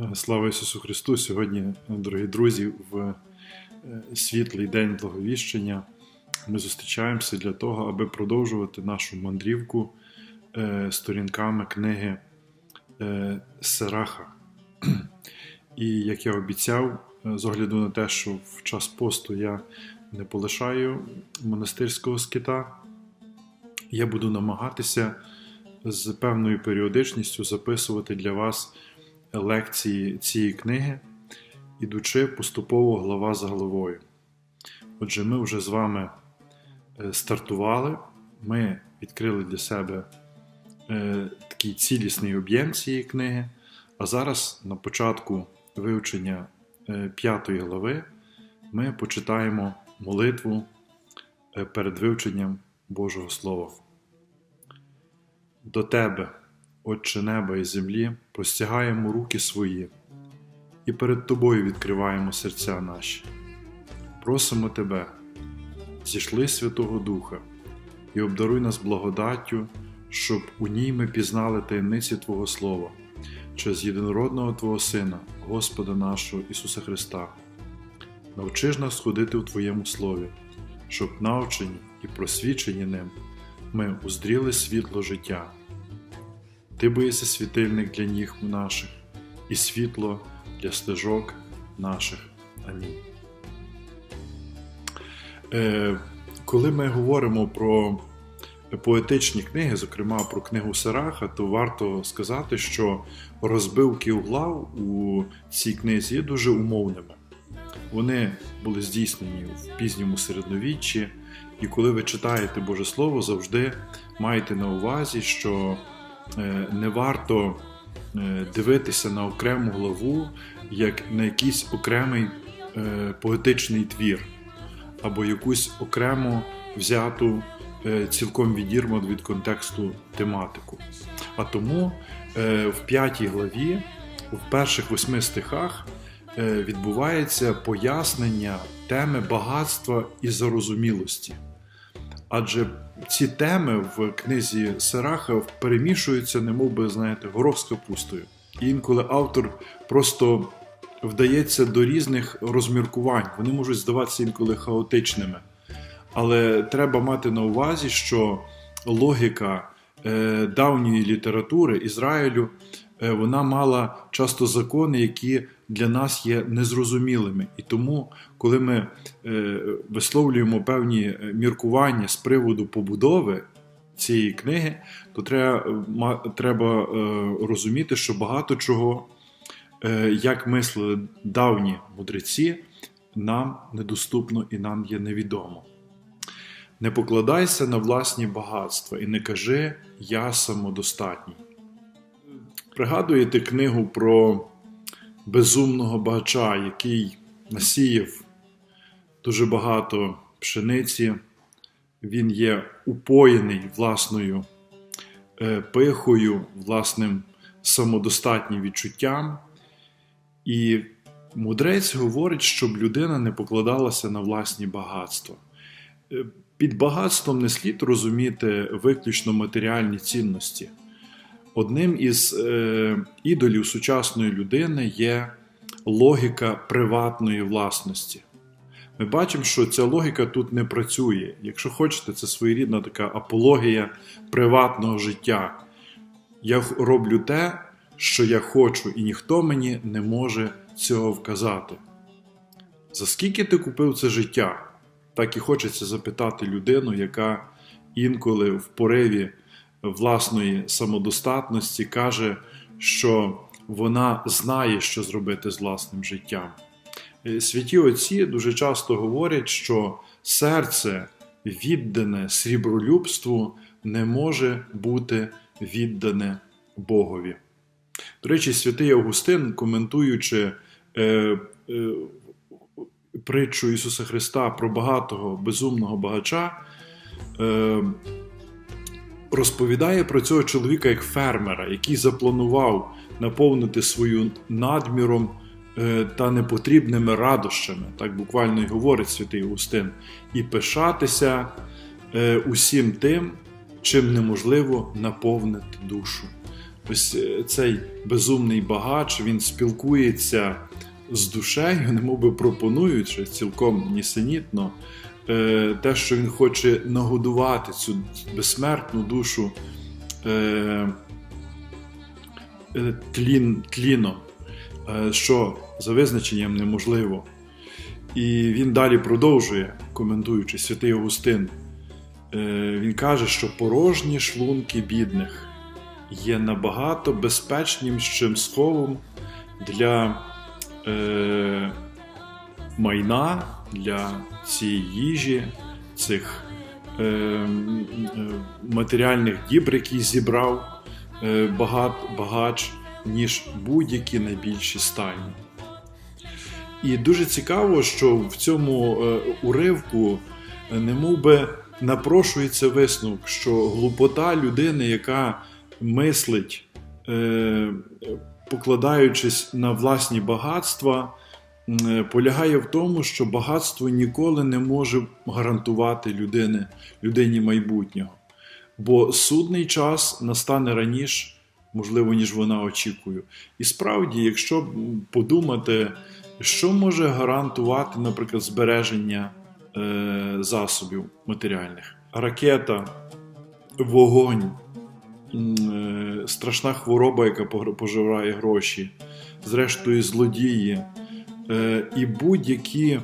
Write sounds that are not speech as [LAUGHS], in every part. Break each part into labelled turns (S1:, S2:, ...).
S1: Е, Слава Ісусу Христу! Сьогодні, дорогі друзі, в е, світлий день благовіщення ми зустрічаємося для того, аби продовжувати нашу мандрівку е, сторінками книги Сераха. І як я обіцяв, з огляду на те, що в час посту я не полишаю монастирського скита, я буду намагатися з певною періодичністю записувати для вас лекції цієї книги, ідучи поступово глава за головою. Отже, ми вже з вами е, стартували, ми відкрили для себе е, такий цілісний об'єм цієї книги, а зараз на початку вивчення е, п'ятої глави ми почитаємо молитву перед вивченням Божого Слова. До Тебе. Отче неба і землі, простягаємо руки свої і перед Тобою відкриваємо серця наші. Просимо Тебе, зійшли Святого Духа і обдаруй нас благодаттю, щоб у ній ми пізнали таємниці Твого Слова, через єдинородного Твого Сина, Господа нашого Ісуса Христа. Навчи ж нас ходити у Твоєму Слові, щоб навчені і просвічені ним ми уздріли світло життя. Ти боїшся світильник для ніг наших і світло для стежок наших. Амінь. Е, Коли ми говоримо про поетичні книги, зокрема про книгу Сараха, то варто сказати, що розбивки углав у цій книзі є дуже умовними. Вони були здійснені в пізньому середньовіччі, і коли ви читаєте Боже Слово, завжди маєте на увазі, що не варто е, дивитися на окрему главу як на якийсь окремий е, поетичний твір, або якусь окрему взяту цілком відірвану від контексту тематику. А тому в п'ятій главі, в перших восьми стихах, відбувається пояснення теми багатства і зарозумілості. Адже ці теми в книзі Сераха перемішуються, немов би, знаєте, горох з капустою. І інколи автор просто вдається до різних розміркувань. Вони можуть здаватися інколи хаотичними. Але треба мати на увазі, що логіка е, давньої літератури Ізраїлю Е, вона мала часто закони, які для нас є незрозумілими. І тому, коли ми е, висловлюємо певні е, міркування з приводу побудови цієї книги, то треба, треба розуміти, що багато чого, як мислили давні мудреці, нам недоступно і нам є невідомо. Не покладайся на власні багатства і не кажи я самодостатній. Пригадуєте книгу про безумного багача, який насіяв дуже багато пшениці, він є упоєний власною е, пихою, власним самодостатнім відчуттям. І мудрець говорить, щоб людина не покладалася на власні багатства. Е, під багатством не слід розуміти виключно матеріальні цінності. Одним із е, ідолів сучасної людини є логіка приватної власності. Ми бачимо, що ця логіка тут не працює. Якщо хочете, це своєрідна така апологія приватного життя. Я роблю те, що я хочу, і ніхто мені не може цього вказати. За скільки ти купив це життя? Так і хочеться запитати людину, яка інколи в пориві власної самодостатності каже, що вона знає, що зробити з власним життям. Е, святі отці дуже часто говорять, що серце, віддане срібролюбству, не може бути віддане Богові. До речі, святий Августин, коментуючи е, е, притчу Ісуса Христа про багатого безумного багача, е, розповідає про цього чоловіка як фермера, який запланував наповнити свою надміром е, та непотрібними радощами, так буквально й говорить святий Устин, і пишатися е, усім тим, чим неможливо наповнити душу. ось е, цей безумний багач він спілкується з душею, [LAUGHS] немов би пропонуючи цілком нісенітно те, що він хоче нагодувати цю безсмертну душу е, тлін, тліном, що за визначенням неможливо. І він далі продовжує, коментуючи святий Августин. Він каже, що порожні шлунки бідних є набагато безпечнішим сховом для е, майна, для цієї їжі, цих е, е, матеріальних дібр, які зібрав е, багат, багач, ніж будь-які найбільші стайні. І дуже цікаво, що в цьому е, уривку е, не би напрошується висновок, що глупота людини, яка мислить, е, покладаючись на власні багатства, полягає в тому, що багатство ніколи не може гарантувати людини, людині майбутнього. Бо судний час настане раніше, можливо, ніж вона очікує. І справді, якщо подумати, що може гарантувати, наприклад, збереження е, засобів матеріальних, ракета, вогонь. Е, страшна хвороба, яка пожирає гроші, зрештою, злодії е, і будь-які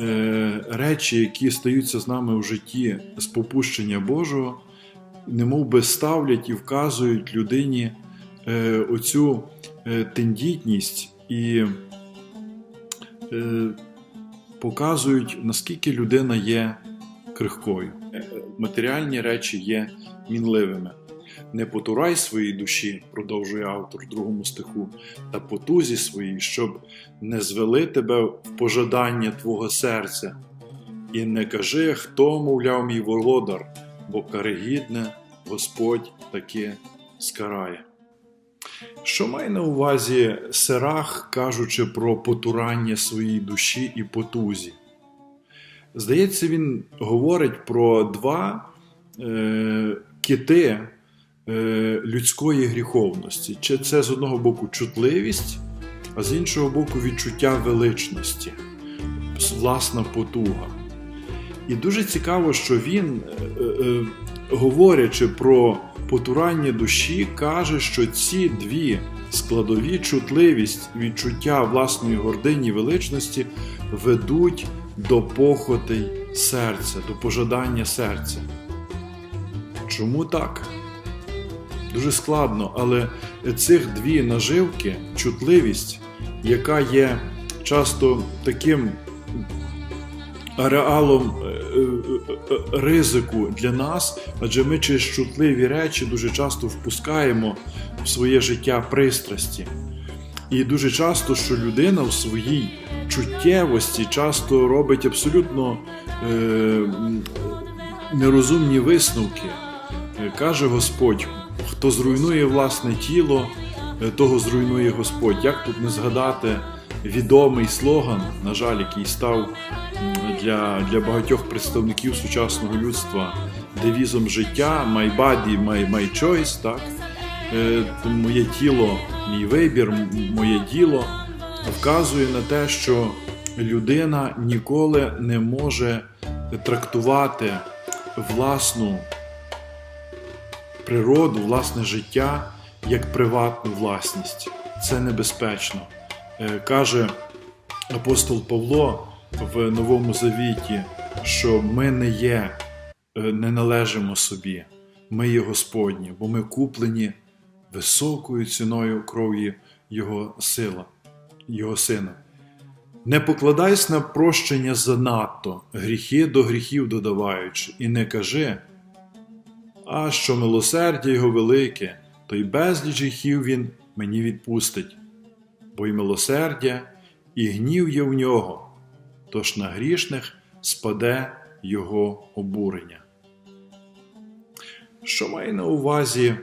S1: е, речі, які стаються з нами в житті з попущення Божого, немов би ставлять і вказують людині оцю тендітність і показують, наскільки людина є крихкою. Матеріальні речі є мінливими. Не потурай своїй душі, продовжує автор в другому стиху, та потузі своїй, щоб не звели тебе в пожадання твого серця, і не кажи, хто, мовляв, мій володар, бо карегідне Господь таке скарає. Що має на увазі Серах, кажучи про потурання своїй душі і потузі? Здається, він говорить про два е, кити людської гріховності. Чи це з одного боку чутливість, а з іншого боку, відчуття величності, власна потуга. І дуже цікаво, що він, е, е, говорячи про потурання душі, каже, що ці дві складові чутливість, відчуття власної гордині величності ведуть до похотей серця, до пожадання серця. Чому так? Дуже складно, але цих дві наживки, чутливість, яка є часто таким ареалом е, е, е, ризику для нас, адже ми через чутливі речі дуже часто впускаємо в своє життя пристрасті. І дуже часто, що людина в своїй чуттєвості часто робить абсолютно е, нерозумні висновки. Каже Господь, Хто зруйнує власне тіло, е, того зруйнує Господь. Як тут не згадати відомий слоган, на жаль, який став для для багатьох представників сучасного людства девізом життя «My body, my, my choice», так? Е, моє тіло, мій вибір, моє діло вказує на те, що людина ніколи не може трактувати власну природу, власне життя як приватну власність. Це небезпечно. Е, каже апостол Павло в Новому Завіті, що ми не є, е, не належимо собі, ми є Господні, бо ми куплені високою ціною крові Його сила, Його Сина. Не покладайся на прощення занадто, гріхи до гріхів додаваючи, і не кажи. А що милосердя його велике, то й безліч гріхів він мені відпустить, бо й милосердя, і гнів є в нього, тож на грішних спаде його обурення. Що має на увазі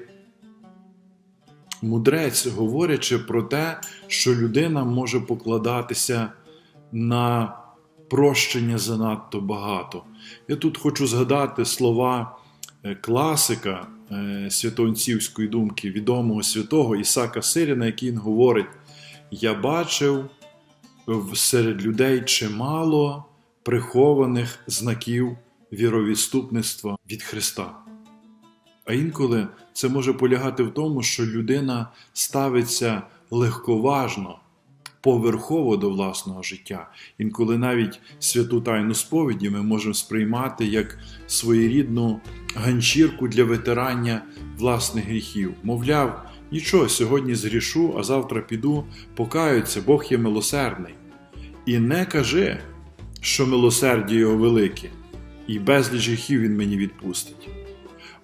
S1: мудрець, говорячи про те, що людина може покладатися на прощення занадто багато? Я тут хочу згадати слова класика е, святоонцівської думки, відомого святого Ісака Сиріна, який він говорить: Я бачив серед людей чимало прихованих знаків віровідступництва від Христа. А інколи це може полягати в тому, що людина ставиться легковажно, поверхово до власного життя. Інколи навіть святу тайну сповіді ми можемо сприймати як своєрідну ганчірку для витирання власних гріхів. Мовляв, нічого, сьогодні згрішу, а завтра піду, покаються, Бог є милосердний. І не кажи, що милосердя його велике, і безліч гріхів він мені відпустить.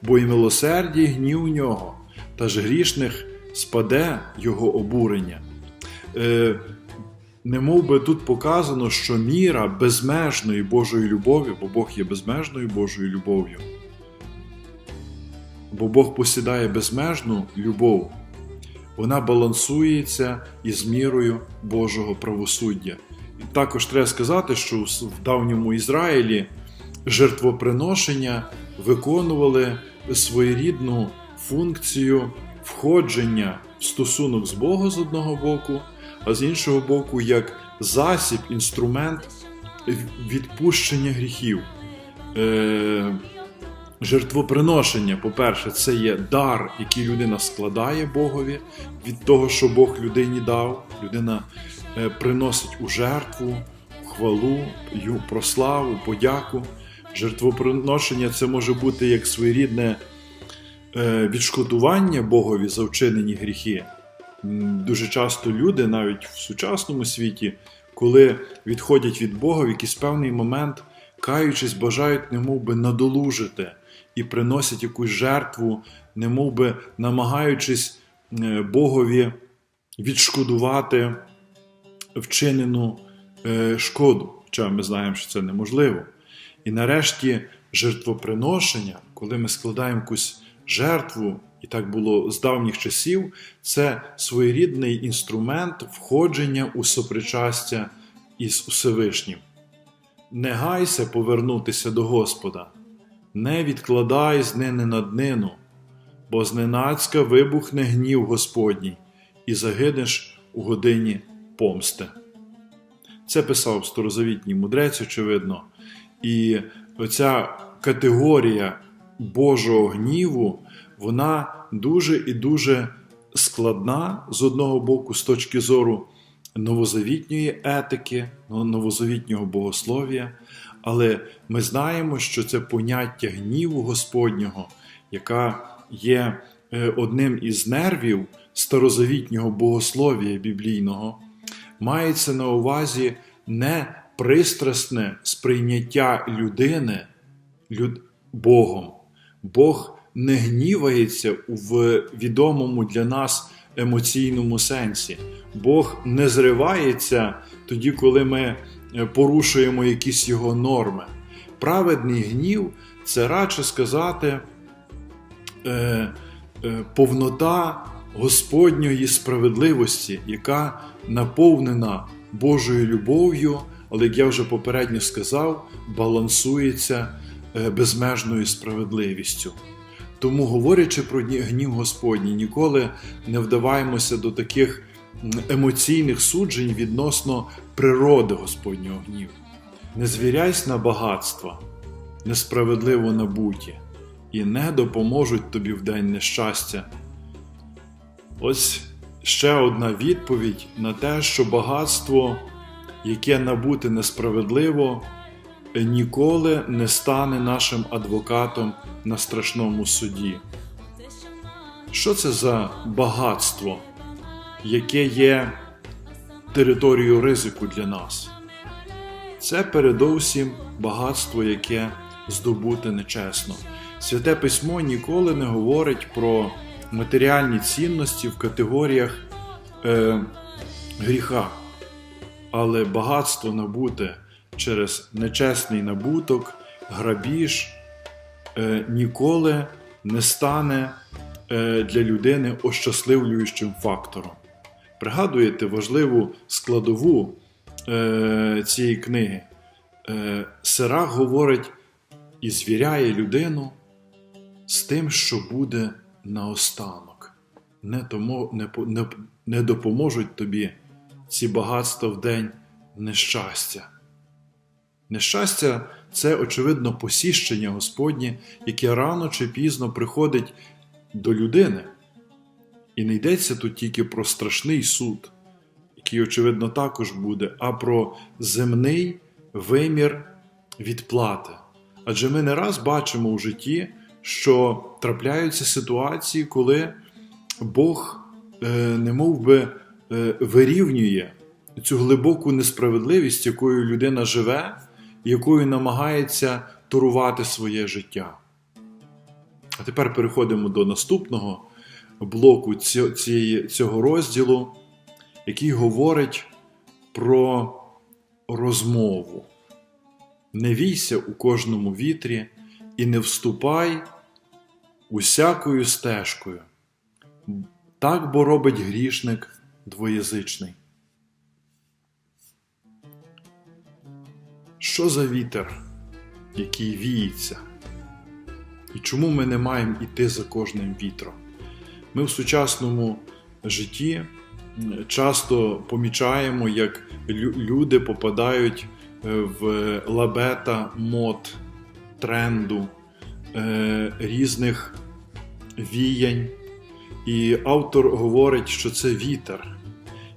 S1: Бо і милосердя, і гнів у нього, та ж грішних спаде його обурення. Е, не би тут показано, що міра безмежної Божої любові, бо Бог є безмежною Божою любов'ю. Бо Бог посідає безмежну любов, вона балансується із мірою Божого правосуддя. І також треба сказати, що в давньому Ізраїлі жертвоприношення виконували своєрідну функцію входження в стосунок з Богом з одного боку, а з іншого боку, як засіб, інструмент відпущення гріхів. Е, Жертвоприношення, по-перше, це є дар, який людина складає Богові від того, що Бог людині дав. Людина е, приносить у жертву, хвалу, прославу, подяку. Жертвоприношення це може бути як своєрідне е, відшкодування Богові за вчинені гріхи. Дуже часто люди, навіть в сучасному світі, коли відходять від Бога в якийсь певний момент, каючись, бажають немов би надолужити і приносять якусь жертву, немов би намагаючись е, Богові відшкодувати вчинену е, шкоду. Хоча ми знаємо, що це неможливо. І нарешті жертвоприношення, коли ми складаємо якусь жертву, і так було з давніх часів, це своєрідний інструмент входження у сопричастя із Усевишнім. Не гайся повернутися до Господа, не відкладай з нини на днину, бо зненацька вибухне гнів Господній, і загинеш у годині помсти. Це писав старозавітній мудрець, очевидно. І оця категорія Божого гніву, вона дуже і дуже складна з одного боку, з точки зору новозавітньої етики, новозавітнього богослов'я. Але ми знаємо, що це поняття гніву Господнього, яка є е, одним із нервів старозавітнього богослов'я біблійного, мається на увазі не пристрасне сприйняття людини люд... Богом. Бог не гнівається в відомому для нас емоційному сенсі. Бог не зривається тоді, коли ми е, порушуємо якісь його норми. Праведний гнів це радше сказати е, е, повнота Господньої справедливості, яка наповнена Божою любов'ю але, як я вже попередньо сказав, балансується е, безмежною справедливістю. Тому, говорячи про гнів Господній, ніколи не вдаваємося до таких емоційних суджень відносно природи Господнього гніву. Не звіряйся на багатства, несправедливо набуті, і не допоможуть тобі в день нещастя. Ось ще одна відповідь на те, що багатство яке набути несправедливо, ніколи не стане нашим адвокатом на страшному суді. Що це за багатство, яке є територією ризику для нас? Це передовсім багатство, яке здобути нечесно. Святе письмо ніколи не говорить про матеріальні цінності в категоріях е, гріха але багатство набуте через нечесний набуток, грабіж е, ніколи не стане е, для людини ощасливлюючим фактором. Пригадуєте важливу складову е, цієї книги. Сирах говорить і звіряє людину з тим, що буде наостанок. Не, тому, не, не, не допоможуть тобі ці багатства в день нещастя. Нещастя це, очевидно, посіщення Господнє, яке рано чи пізно приходить до людини. І не йдеться тут тільки про страшний суд, який, очевидно, також буде, а про земний вимір відплати. Адже ми не раз бачимо у житті, що трапляються ситуації, коли Бог е, не би, е, вирівнює цю глибоку несправедливість, якою людина живе, якою намагається турувати своє життя. А тепер переходимо до наступного блоку цього розділу, який говорить про розмову. Не війся у кожному вітрі і не вступай усякою стежкою. Так бо робить грішник двоєзичний. Що за вітер, який віється? І чому ми не маємо іти за кожним вітром? Ми в сучасному житті часто помічаємо, як люди попадають е, в лабета мод, тренду, е, різних віянь. І автор говорить, що це вітер.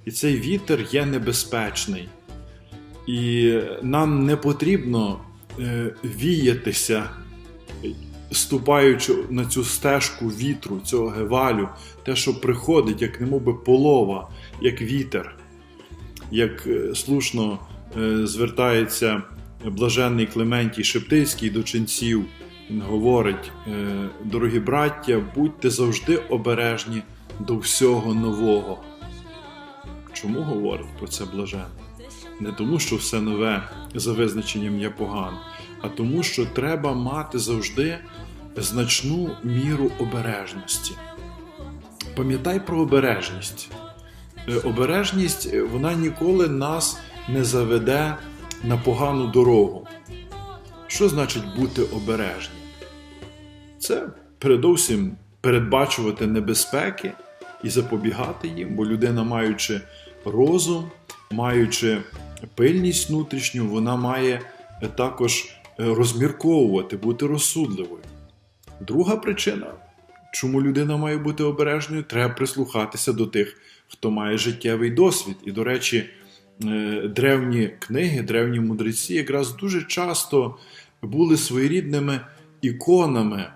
S1: І цей вітер є небезпечний. І нам не потрібно е, віятися, ступаючи на цю стежку вітру, цього гевалю, те, що приходить, як немов би полова, як вітер, як е, слушно е, звертається блаженний Клементій Шептицький до ченців. Він говорить, дорогі браття, будьте завжди обережні до всього нового. Чому говорить про це блаженний? Не тому, що все нове за визначенням є погано, а тому, що треба мати завжди значну міру обережності. Пам'ятай про обережність. Е, обережність е, вона ніколи нас не заведе на погану дорогу. Що значить бути обережним? Це передовсім передбачувати небезпеки і запобігати їм, бо людина, маючи розум, маючи пильність внутрішню, вона має також е, розмірковувати, бути розсудливою. Друга причина, чому людина має бути обережною, треба прислухатися до тих, хто має життєвий досвід. І, до речі, е, древні книги, древні мудреці якраз дуже часто були своєрідними іконами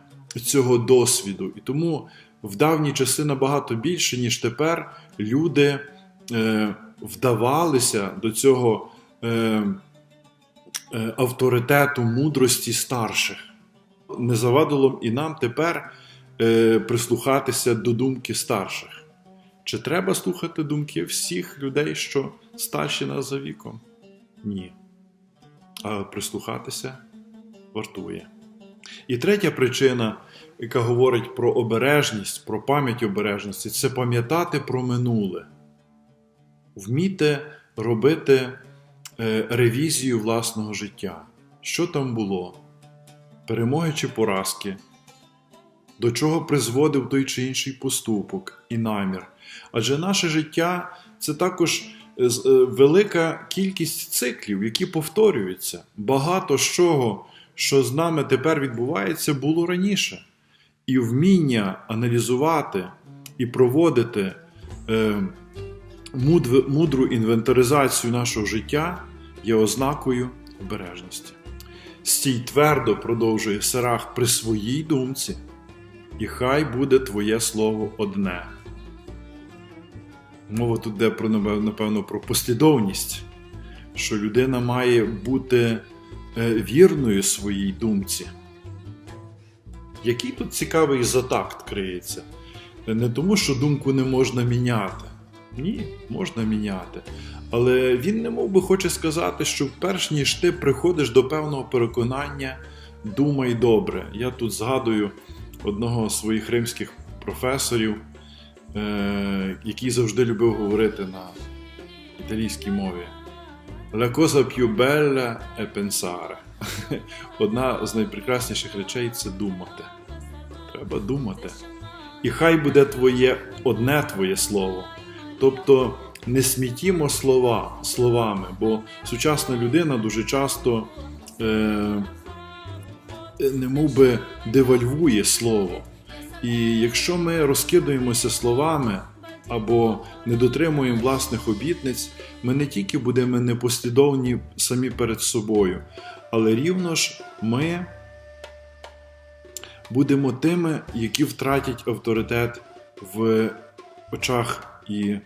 S1: цього досвіду. І тому в давні часи набагато більше, ніж тепер, люди е, вдавалися до цього е, е, авторитету мудрості старших. Не завадило і нам тепер е, прислухатися до думки старших. Чи треба слухати думки всіх людей, що старші нас за віком? Ні. А прислухатися вартує. І третя причина, яка говорить про обережність, про пам'ять обережності, це пам'ятати про минуле вміти робити е, ревізію власного життя. Що там було? Перемоги чи поразки, до чого призводив той чи інший поступок і намір. Адже наше життя це також е, е, велика кількість циклів, які повторюються. Багато з чого, що з нами тепер відбувається, було раніше. І вміння аналізувати і проводити мудру інвентаризацію нашого життя є ознакою обережності. Стій твердо продовжує Сарах при своїй думці, і хай буде твоє слово одне. Мова тут йде про, напевно, про послідовність, що людина має бути е, вірною своїй думці. Який тут цікавий затакт криється? Не тому, що думку не можна міняти, ні, можна міняти. Але він не мов би хоче сказати, що перш ніж ти приходиш до певного переконання, думай добре. Я тут згадую одного з своїх римських професорів, е- який завжди любив говорити на італійській мові. La cosa più bella è pensare. [LAUGHS] Одна з найпрекрасніших речей це думати. треба думати. І хай буде твоє одне твоє слово. Тобто не смітімо слова словами, бо сучасна людина дуже часто е, не мов би девальвує слово. І якщо ми розкидуємося словами або не дотримуємо власних обітниць, ми не тільки будемо непослідовні самі перед собою, але рівно ж ми будемо тими, які втратять авторитет в очах і е,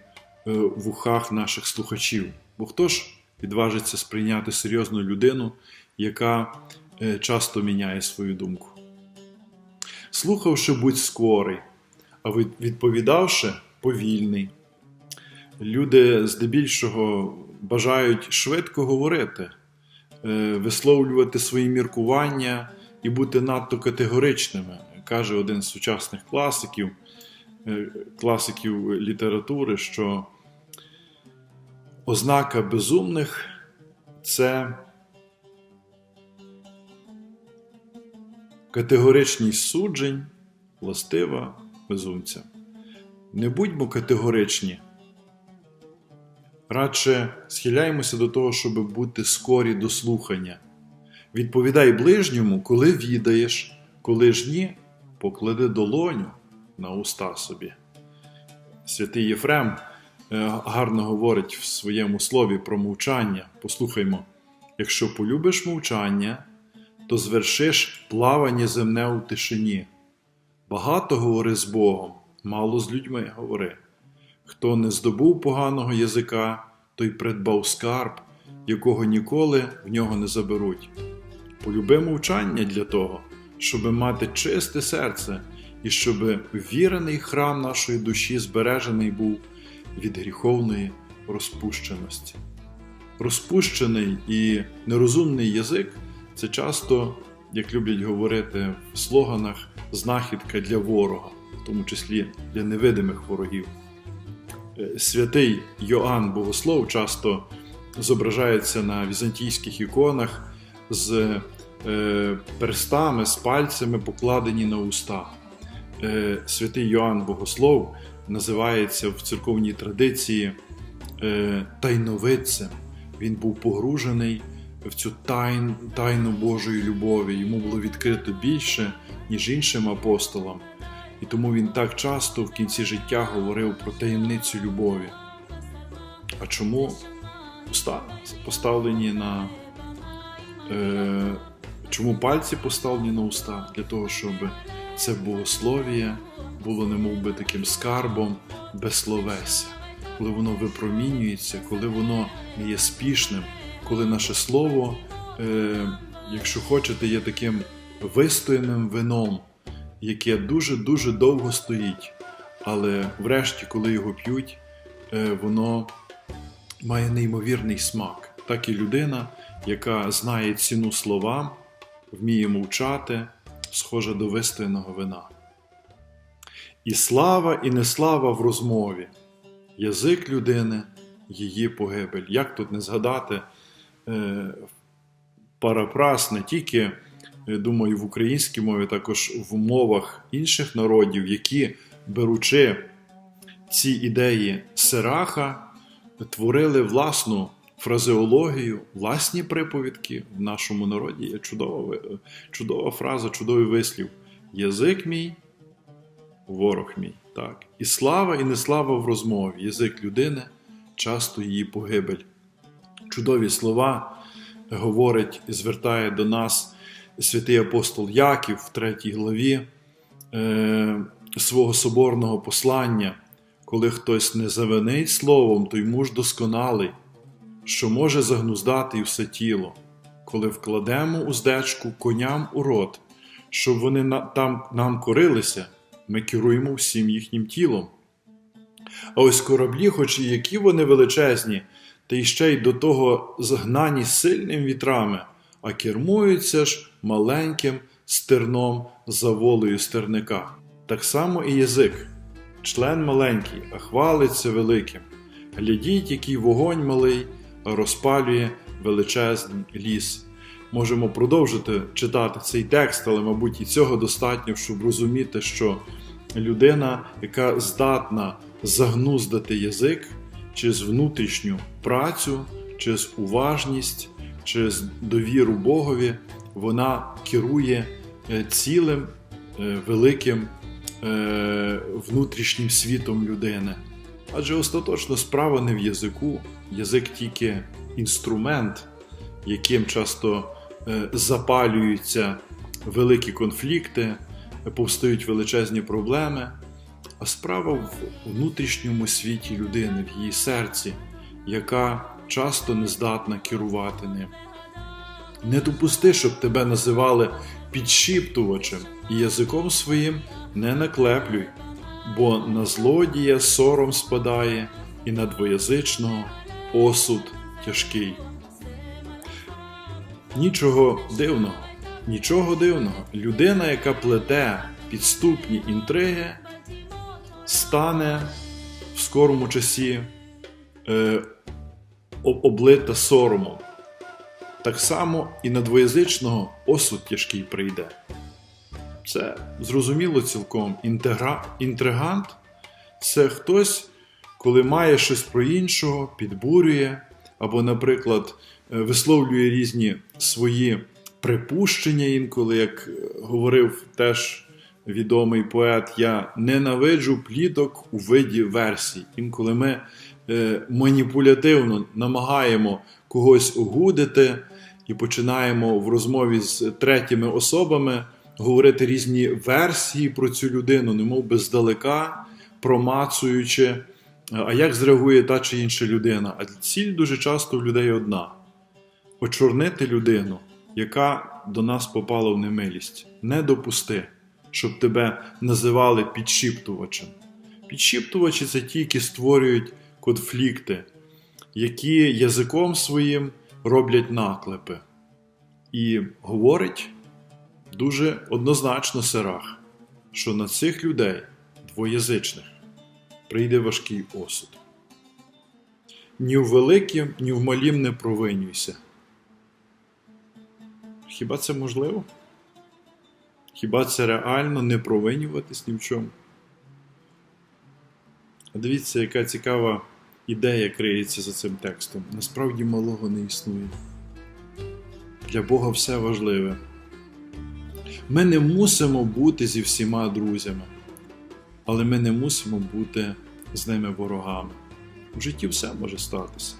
S1: в ухах наших слухачів. Бо хто ж відважиться сприйняти серйозну людину, яка е, часто міняє свою думку? Слухавши, будь скорий, а відповідавши повільний. Люди здебільшого бажають швидко говорити, е, висловлювати свої міркування і бути надто категоричними, каже один з сучасних класиків, класиків літератури, що ознака безумних це категоричність суджень, властива безумця. Не будьмо категоричні. Радше схиляємося до того, щоб бути скорі до слухання. Відповідай ближньому, коли відаєш, коли ж ні, поклади долоню на уста собі. Святий Єфрем е, гарно говорить в своєму слові про мовчання. Послухаймо: якщо полюбиш мовчання, то звершиш плавання земне у тишині. Багато говори з Богом, мало з людьми говори. Хто не здобув поганого язика, той придбав скарб, якого ніколи в нього не заберуть. Полюби мовчання для того, щоб мати чисте серце і щоб вірений храм нашої душі збережений був від гріховної розпущеності. Розпущений і нерозумний язик це часто, як люблять говорити в слоганах, знахідка для ворога, в тому числі для невидимих ворогів. Е, святий Йоанн Богослов часто зображається на візантійських іконах з е, перстами, з пальцями, покладені на уста. Е, святий Йоанн Богослов називається в церковній традиції тайновидцем. Він був погружений в цю тайн, тайну Божої любові. Йому було відкрито більше, ніж іншим апостолам. І тому він так часто в кінці життя говорив про таємницю любові. А чому поставлені на е, чому пальці поставлені на уста? Для того, щоб це богослов'я було немов би таким скарбом безсловесся, коли воно випромінюється, коли воно не є спішним, коли наше слово, е, якщо хочете, є таким вистояним вином яке дуже-дуже довго стоїть. Але врешті, коли його п'ють, е, воно має неймовірний смак. Так і людина, яка знає ціну словам, вміє мовчати, схожа до вистояного вина. І слава, і неслава в розмові, язик людини, її погибель. Як тут не згадати е, парапрас не тільки думаю, в українській мові, також в мовах інших народів, які, беручи ці ідеї Сераха, творили власну фразеологію, власні приповідки в нашому народі. Є чудова, чудова фраза, чудовий вислів. Язик мій, ворог мій. Так. І слава, і неслава в розмові. Язик людини, часто її погибель. Чудові слова говорить і звертає до нас святий апостол Яків в третій главі е, свого соборного послання, коли хтось не завинить словом, той муж досконалий, що може загнуздати і все тіло, коли вкладемо уздечку коням у рот, щоб вони там нам корилися, ми керуємо всім їхнім тілом. А ось кораблі, хоч і які вони величезні, та й ще й до того згнані сильними вітрами а кермуються ж маленьким стерном за волею стерника. Так само і язик, член маленький, а хвалиться великим. Глядіть, який вогонь малий розпалює величезний ліс. можемо продовжити читати цей текст, але, мабуть, і цього достатньо, щоб розуміти, що людина, яка здатна загнуздати язик через внутрішню працю, через уважність, через довіру Богові, вона керує е, цілим е, великим е, внутрішнім світом людини. Адже остаточно справа не в язику, язик тільки інструмент, яким часто е, запалюються великі конфлікти, повстають величезні проблеми, а справа в внутрішньому світі людини, в її серці, яка часто не здатна керувати ним. Не допусти, щоб тебе називали підшіптувачем і язиком своїм не наклеплюй, бо на злодія сором спадає, і на двоязичного осуд тяжкий. Нічого дивного, нічого дивного. Людина, яка плете підступні інтриги, стане в скорому часі е, облита соромом. Так само і на двоязичного осуд тяжкий прийде. Це зрозуміло цілком. Інтегра... Інтригант це хтось, коли має щось про іншого, підбурює, або, наприклад, висловлює різні свої припущення інколи, як говорив теж відомий поет, я ненавиджу пліток у виді версій. Інколи ми е, маніпулятивно намагаємо когось огудити і починаємо в розмові з третіми особами говорити різні версії про цю людину, немов би здалека, промацуючи, а як зреагує та чи інша людина. А ціль дуже часто в людей одна: очорнити людину, яка до нас попала в немилість. Не допусти, щоб тебе називали підшіптувачем. Підшіптувачі це ті, які створюють конфлікти, які язиком своїм роблять наклепи. І говорить дуже однозначно Сирах, що на цих людей, двоязичних, прийде важкий осуд. Ні в великим, ні в малім не провинюйся. Хіба це можливо? Хіба це реально не провинюватись ні в чому? А дивіться, яка цікава ідея криється за цим текстом. Насправді малого не існує. Для Бога все важливе. Ми не мусимо бути зі всіма друзями, але ми не мусимо бути з ними ворогами. В житті все може статися.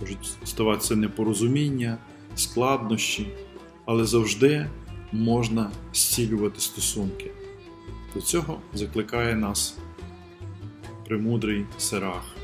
S1: Можуть ставатися непорозуміння, складнощі, але завжди можна зцілювати стосунки. До цього закликає нас премудрий Сирах.